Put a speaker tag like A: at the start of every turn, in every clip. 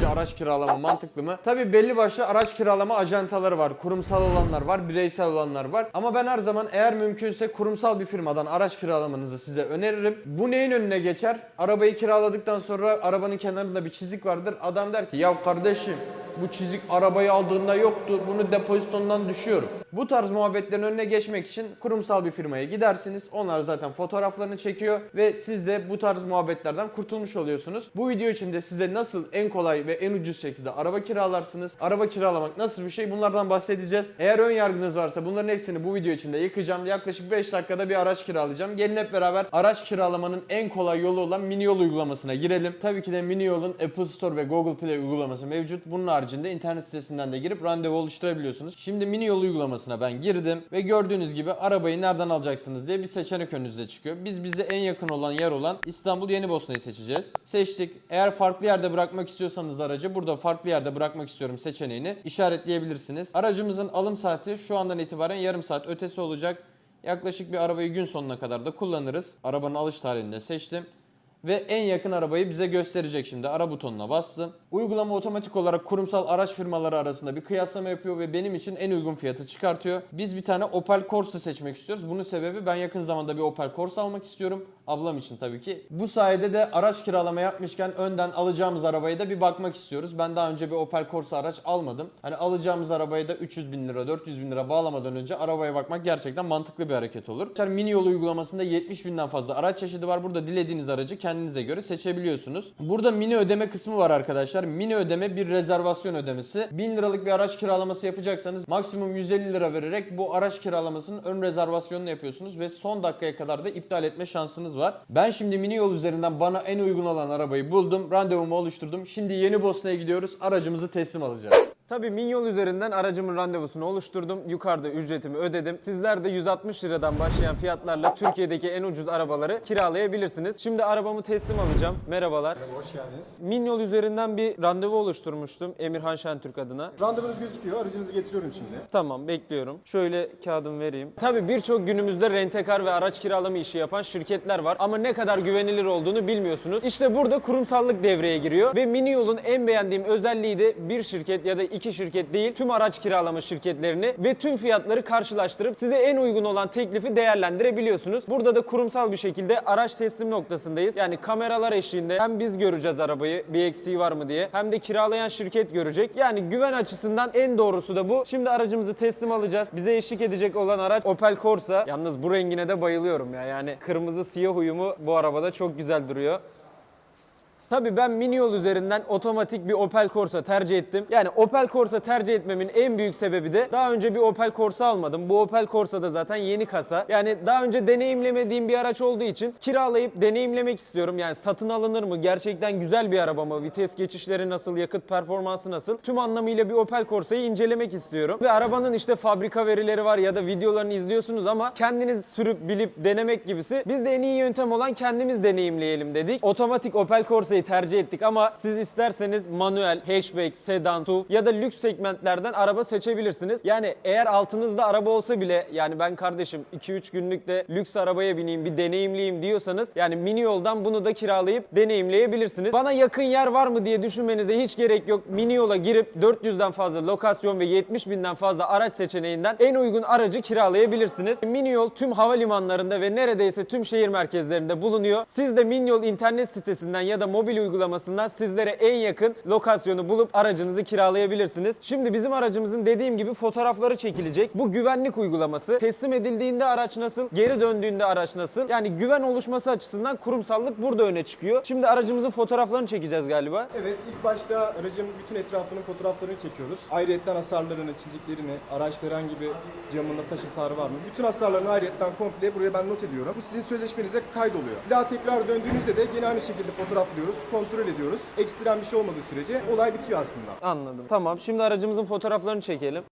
A: Sizce araç kiralama mantıklı mı? Tabi belli başlı araç kiralama ajantaları var. Kurumsal olanlar var, bireysel olanlar var. Ama ben her zaman eğer mümkünse kurumsal bir firmadan araç kiralamanızı size öneririm. Bu neyin önüne geçer? Arabayı kiraladıktan sonra arabanın kenarında bir çizik vardır. Adam der ki ya kardeşim bu çizik arabayı aldığında yoktu. Bunu depozitondan düşüyorum. Bu tarz muhabbetlerin önüne geçmek için kurumsal bir firmaya gidersiniz. Onlar zaten fotoğraflarını çekiyor ve siz de bu tarz muhabbetlerden kurtulmuş oluyorsunuz. Bu video içinde size nasıl en kolay ve en ucuz şekilde araba kiralarsınız. Araba kiralamak nasıl bir şey bunlardan bahsedeceğiz. Eğer ön yargınız varsa bunların hepsini bu video içinde yıkacağım. Yaklaşık 5 dakikada bir araç kiralayacağım. Gelin hep beraber araç kiralamanın en kolay yolu olan Mini Yol uygulamasına girelim. Tabii ki de Mini Yol'un Apple Store ve Google Play uygulaması mevcut. Bunun haricinde internet sitesinden de girip randevu oluşturabiliyorsunuz. Şimdi Mini Yol uygulamasına ben girdim ve gördüğünüz gibi arabayı nereden alacaksınız diye bir seçenek önünüze çıkıyor. Biz bize en yakın olan yer olan İstanbul Yeni Bosna'yı seçeceğiz. Seçtik. Eğer farklı yerde bırakmak istiyorsanız aracı burada farklı yerde bırakmak istiyorum seçeneğini işaretleyebilirsiniz. Aracımızın alım saati şu andan itibaren yarım saat ötesi olacak. Yaklaşık bir arabayı gün sonuna kadar da kullanırız. Arabanın alış tarihini de seçtim. Ve en yakın arabayı bize gösterecek şimdi. Ara butonuna bastım. Uygulama otomatik olarak kurumsal araç firmaları arasında bir kıyaslama yapıyor ve benim için en uygun fiyatı çıkartıyor. Biz bir tane Opel Corsa seçmek istiyoruz. Bunun sebebi ben yakın zamanda bir Opel Corsa almak istiyorum. Ablam için tabii ki. Bu sayede de araç kiralama yapmışken önden alacağımız arabaya da bir bakmak istiyoruz. Ben daha önce bir Opel Corsa araç almadım. Hani alacağımız arabaya da 300 bin lira, 400 bin lira bağlamadan önce arabaya bakmak gerçekten mantıklı bir hareket olur. Arkadaşlar Mini yol uygulamasında 70 binden fazla araç çeşidi var. Burada dilediğiniz aracı kendinize göre seçebiliyorsunuz. Burada mini ödeme kısmı var arkadaşlar. Mini ödeme bir rezervasyon ödemesi. 1000 liralık bir araç kiralaması yapacaksanız maksimum 150 lira vererek bu araç kiralamasının ön rezervasyonunu yapıyorsunuz ve son dakikaya kadar da iptal etme şansınız var. Ben şimdi mini yol üzerinden bana en uygun olan arabayı buldum. Randevumu oluşturdum. Şimdi Yeni Bosna'ya gidiyoruz. Aracımızı teslim alacağız.
B: Tabii Minyol üzerinden aracımın randevusunu oluşturdum. Yukarıda ücretimi ödedim. Sizler de 160 liradan başlayan fiyatlarla Türkiye'deki en ucuz arabaları kiralayabilirsiniz. Şimdi arabamı teslim alacağım. Merhabalar.
C: Hoş geldiniz.
B: Minyol üzerinden bir randevu oluşturmuştum Emirhan Şentürk adına.
C: Randevunuz gözüküyor. Aracınızı getiriyorum şimdi.
B: Tamam bekliyorum. Şöyle kağıdımı vereyim. Tabii birçok günümüzde rentekar ve araç kiralama işi yapan şirketler var ama ne kadar güvenilir olduğunu bilmiyorsunuz. İşte burada kurumsallık devreye giriyor ve Mini Yol'un en beğendiğim özelliği de bir şirket ya da iki şirket değil tüm araç kiralama şirketlerini ve tüm fiyatları karşılaştırıp size en uygun olan teklifi değerlendirebiliyorsunuz. Burada da kurumsal bir şekilde araç teslim noktasındayız. Yani kameralar eşliğinde hem biz göreceğiz arabayı bir eksiği var mı diye hem de kiralayan şirket görecek. Yani güven açısından en doğrusu da bu. Şimdi aracımızı teslim alacağız. Bize eşlik edecek olan araç Opel Corsa. Yalnız bu rengine de bayılıyorum ya. Yani kırmızı siyah uyumu bu arabada çok güzel duruyor. Tabii ben mini yol üzerinden otomatik bir Opel Corsa tercih ettim. Yani Opel Corsa tercih etmemin en büyük sebebi de daha önce bir Opel Corsa almadım. Bu Opel Corsa da zaten yeni kasa. Yani daha önce deneyimlemediğim bir araç olduğu için kiralayıp deneyimlemek istiyorum. Yani satın alınır mı? Gerçekten güzel bir araba mı? Vites geçişleri nasıl? Yakıt performansı nasıl? Tüm anlamıyla bir Opel Corsa'yı incelemek istiyorum. Ve arabanın işte fabrika verileri var ya da videolarını izliyorsunuz ama kendiniz sürüp bilip denemek gibisi. Biz de en iyi yöntem olan kendimiz deneyimleyelim dedik. Otomatik Opel Corsa'yı tercih ettik ama siz isterseniz manuel, hatchback, sedan, SUV ya da lüks segmentlerden araba seçebilirsiniz. Yani eğer altınızda araba olsa bile yani ben kardeşim 2-3 günlük de lüks arabaya bineyim bir deneyimleyeyim diyorsanız yani mini yoldan bunu da kiralayıp deneyimleyebilirsiniz. Bana yakın yer var mı diye düşünmenize hiç gerek yok. Mini yola girip 400'den fazla lokasyon ve 70 binden fazla araç seçeneğinden en uygun aracı kiralayabilirsiniz. Mini yol tüm havalimanlarında ve neredeyse tüm şehir merkezlerinde bulunuyor. Siz de Mini yol internet sitesinden ya da mobil uygulamasından sizlere en yakın lokasyonu bulup aracınızı kiralayabilirsiniz. Şimdi bizim aracımızın dediğim gibi fotoğrafları çekilecek. Bu güvenlik uygulaması. Teslim edildiğinde araç nasıl, geri döndüğünde araç nasıl? Yani güven oluşması açısından kurumsallık burada öne çıkıyor. Şimdi aracımızın fotoğraflarını çekeceğiz galiba.
C: Evet ilk başta aracın bütün etrafının fotoğraflarını çekiyoruz. Ayrıyetten hasarlarını, çiziklerini, araçta herhangi bir camında taş hasarı var mı? Bütün hasarlarını ayrıyetten komple buraya ben not ediyorum. Bu sizin sözleşmenize kaydoluyor. Bir daha tekrar döndüğünüzde de yine aynı şekilde fotoğraflıyoruz, kontrol ediyoruz. Ekstrem bir şey olmadığı sürece olay bitiyor aslında.
B: Anladım. Tamam. Şimdi aracımızın fotoğraflarını çekelim.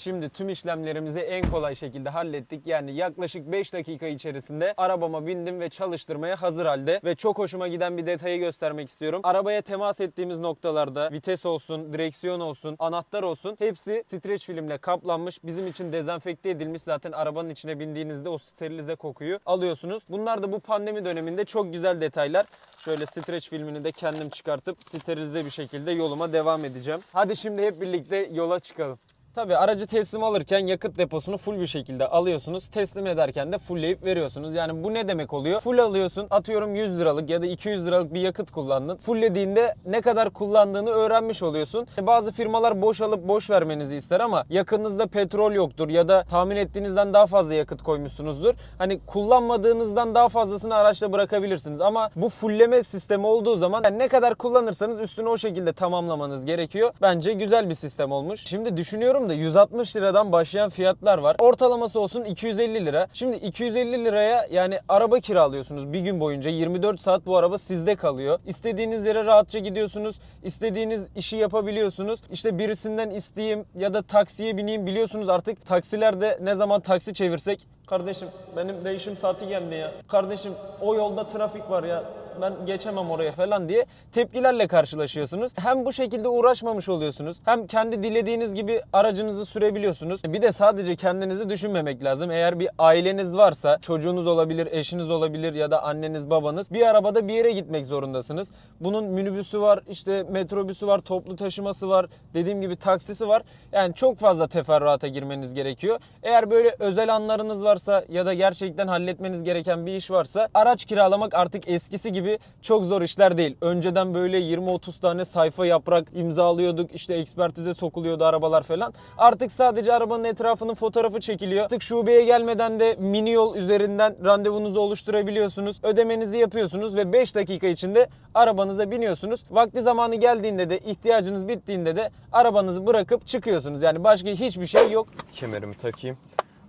B: Şimdi tüm işlemlerimizi en kolay şekilde hallettik. Yani yaklaşık 5 dakika içerisinde arabama bindim ve çalıştırmaya hazır halde. Ve çok hoşuma giden bir detayı göstermek istiyorum. Arabaya temas ettiğimiz noktalarda vites olsun, direksiyon olsun, anahtar olsun hepsi streç filmle kaplanmış. Bizim için dezenfekte edilmiş. Zaten arabanın içine bindiğinizde o sterilize kokuyu alıyorsunuz. Bunlar da bu pandemi döneminde çok güzel detaylar. Şöyle streç filmini de kendim çıkartıp sterilize bir şekilde yoluma devam edeceğim. Hadi şimdi hep birlikte yola çıkalım. Tabii aracı teslim alırken yakıt deposunu full bir şekilde alıyorsunuz. Teslim ederken de fullleyip veriyorsunuz. Yani bu ne demek oluyor? Full alıyorsun atıyorum 100 liralık ya da 200 liralık bir yakıt kullandın. Fulllediğinde ne kadar kullandığını öğrenmiş oluyorsun. Bazı firmalar boş alıp boş vermenizi ister ama yakınızda petrol yoktur ya da tahmin ettiğinizden daha fazla yakıt koymuşsunuzdur. Hani kullanmadığınızdan daha fazlasını araçta bırakabilirsiniz ama bu fullleme sistemi olduğu zaman yani ne kadar kullanırsanız üstünü o şekilde tamamlamanız gerekiyor. Bence güzel bir sistem olmuş. Şimdi düşünüyorum da 160 liradan başlayan fiyatlar var. Ortalaması olsun 250 lira. Şimdi 250 liraya yani araba kiralıyorsunuz bir gün boyunca 24 saat bu araba sizde kalıyor. İstediğiniz yere rahatça gidiyorsunuz. İstediğiniz işi yapabiliyorsunuz. İşte birisinden isteyeyim ya da taksiye bineyim biliyorsunuz artık taksilerde ne zaman taksi çevirsek Kardeşim benim değişim saati geldi ya. Kardeşim o yolda trafik var ya ben geçemem oraya falan diye tepkilerle karşılaşıyorsunuz. Hem bu şekilde uğraşmamış oluyorsunuz. Hem kendi dilediğiniz gibi aracınızı sürebiliyorsunuz. Bir de sadece kendinizi düşünmemek lazım. Eğer bir aileniz varsa çocuğunuz olabilir, eşiniz olabilir ya da anneniz babanız bir arabada bir yere gitmek zorundasınız. Bunun minibüsü var, işte metrobüsü var, toplu taşıması var, dediğim gibi taksisi var. Yani çok fazla teferruata girmeniz gerekiyor. Eğer böyle özel anlarınız varsa ya da gerçekten halletmeniz gereken bir iş varsa araç kiralamak artık eskisi gibi çok zor işler değil. Önceden böyle 20-30 tane sayfa yaprak imzalıyorduk. işte ekspertize sokuluyordu arabalar falan. Artık sadece arabanın etrafının fotoğrafı çekiliyor. Artık şubeye gelmeden de mini yol üzerinden randevunuzu oluşturabiliyorsunuz. Ödemenizi yapıyorsunuz ve 5 dakika içinde arabanıza biniyorsunuz. Vakti zamanı geldiğinde de ihtiyacınız bittiğinde de arabanızı bırakıp çıkıyorsunuz. Yani başka hiçbir şey yok.
A: Kemerimi takayım.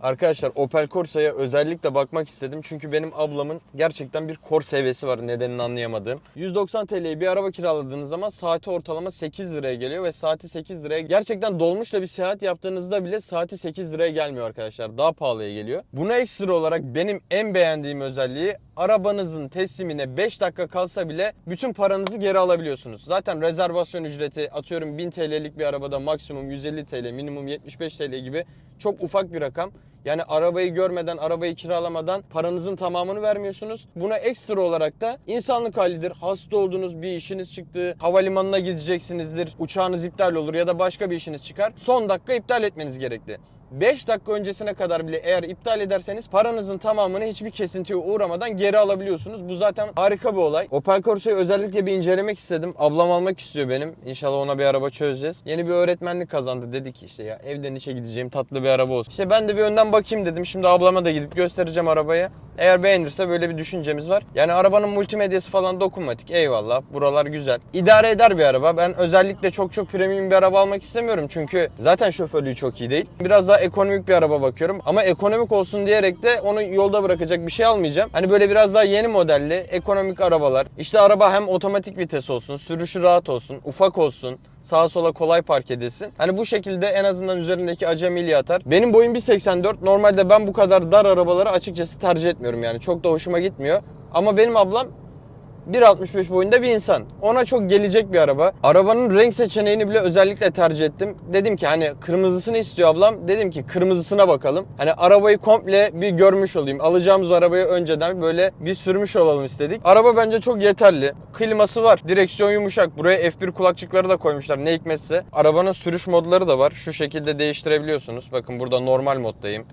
A: Arkadaşlar Opel Corsa'ya özellikle bakmak istedim. Çünkü benim ablamın gerçekten bir Corsa hevesi var nedenini anlayamadığım. 190 TL'ye bir araba kiraladığınız zaman saati ortalama 8 liraya geliyor ve saati 8 liraya gerçekten dolmuşla bir seyahat yaptığınızda bile saati 8 liraya gelmiyor arkadaşlar. Daha pahalıya geliyor. Buna ekstra olarak benim en beğendiğim özelliği arabanızın teslimine 5 dakika kalsa bile bütün paranızı geri alabiliyorsunuz. Zaten rezervasyon ücreti atıyorum 1000 TL'lik bir arabada maksimum 150 TL, minimum 75 TL gibi çok ufak bir rakam. Yani arabayı görmeden, arabayı kiralamadan paranızın tamamını vermiyorsunuz. Buna ekstra olarak da insanlık halidir. Hasta oldunuz, bir işiniz çıktı, havalimanına gideceksinizdir, uçağınız iptal olur ya da başka bir işiniz çıkar. Son dakika iptal etmeniz gerekli. 5 dakika öncesine kadar bile eğer iptal ederseniz paranızın tamamını hiçbir kesintiye uğramadan geri alabiliyorsunuz. Bu zaten harika bir olay. Opel Corsa'yı özellikle bir incelemek istedim. Ablam almak istiyor benim. İnşallah ona bir araba çözeceğiz. Yeni bir öğretmenlik kazandı. Dedi ki işte ya evden işe gideceğim tatlı bir araba olsun. İşte ben de bir önden bakayım dedim. Şimdi ablama da gidip göstereceğim arabayı. Eğer beğenirse böyle bir düşüncemiz var. Yani arabanın multimedyası falan dokunmatik. Eyvallah. Buralar güzel. İdare eder bir araba. Ben özellikle çok çok premium bir araba almak istemiyorum. Çünkü zaten şoförlüğü çok iyi değil. Biraz daha ekonomik bir araba bakıyorum. Ama ekonomik olsun diyerek de onu yolda bırakacak bir şey almayacağım. Hani böyle biraz daha yeni modelli ekonomik arabalar. İşte araba hem otomatik vites olsun, sürüşü rahat olsun, ufak olsun sağa sola kolay park edesin. Hani bu şekilde en azından üzerindeki acemiliği atar. Benim boyum 1.84. Normalde ben bu kadar dar arabaları açıkçası tercih etmiyorum yani. Çok da hoşuma gitmiyor. Ama benim ablam 1.65 boyunda bir insan. Ona çok gelecek bir araba. Arabanın renk seçeneğini bile özellikle tercih ettim. Dedim ki hani kırmızısını istiyor ablam. Dedim ki kırmızısına bakalım. Hani arabayı komple bir görmüş olayım. Alacağımız arabayı önceden böyle bir sürmüş olalım istedik. Araba bence çok yeterli. Kliması var. Direksiyon yumuşak. Buraya F1 kulakçıkları da koymuşlar. Ne hikmetse. Arabanın sürüş modları da var. Şu şekilde değiştirebiliyorsunuz. Bakın burada normal moddayım.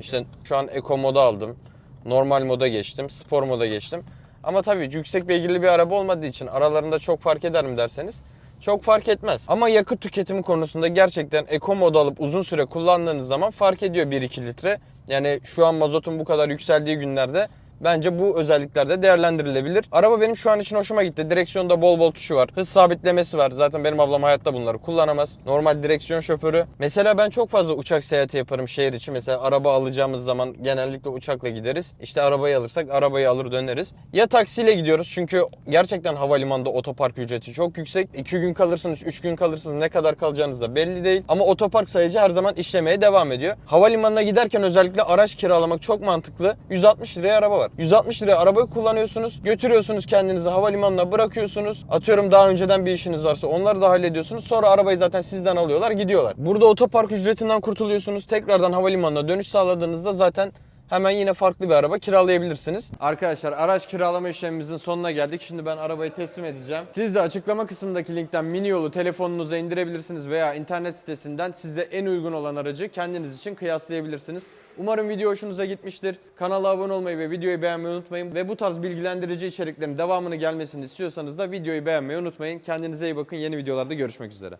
A: İşte şu an Eco moda aldım. Normal moda geçtim. Spor moda geçtim. Ama tabii yüksek beygirli bir araba olmadığı için aralarında çok fark eder mi derseniz çok fark etmez. Ama yakıt tüketimi konusunda gerçekten eko mod alıp uzun süre kullandığınız zaman fark ediyor 1-2 litre. Yani şu an mazotun bu kadar yükseldiği günlerde Bence bu özellikler de değerlendirilebilir. Araba benim şu an için hoşuma gitti. Direksiyonda bol bol tuşu var. Hız sabitlemesi var. Zaten benim ablam hayatta bunları kullanamaz. Normal direksiyon şoförü. Mesela ben çok fazla uçak seyahati yaparım şehir içi. Mesela araba alacağımız zaman genellikle uçakla gideriz. İşte arabayı alırsak arabayı alır döneriz. Ya taksiyle gidiyoruz çünkü gerçekten havalimanında otopark ücreti çok yüksek. 2 gün kalırsınız, 3 gün kalırsınız. Ne kadar kalacağınız da belli değil. Ama otopark sayacı her zaman işlemeye devam ediyor. Havalimanına giderken özellikle araç kiralamak çok mantıklı. 160 liraya araba var. 160 liraya arabayı kullanıyorsunuz. Götürüyorsunuz kendinizi havalimanına bırakıyorsunuz. Atıyorum daha önceden bir işiniz varsa onları da hallediyorsunuz. Sonra arabayı zaten sizden alıyorlar gidiyorlar. Burada otopark ücretinden kurtuluyorsunuz. Tekrardan havalimanına dönüş sağladığınızda zaten hemen yine farklı bir araba kiralayabilirsiniz. Arkadaşlar araç kiralama işlemimizin sonuna geldik. Şimdi ben arabayı teslim edeceğim. Siz de açıklama kısmındaki linkten mini yolu telefonunuza indirebilirsiniz veya internet sitesinden size en uygun olan aracı kendiniz için kıyaslayabilirsiniz. Umarım video hoşunuza gitmiştir. Kanala abone olmayı ve videoyu beğenmeyi unutmayın. Ve bu tarz bilgilendirici içeriklerin devamını gelmesini istiyorsanız da videoyu beğenmeyi unutmayın. Kendinize iyi bakın. Yeni videolarda görüşmek üzere.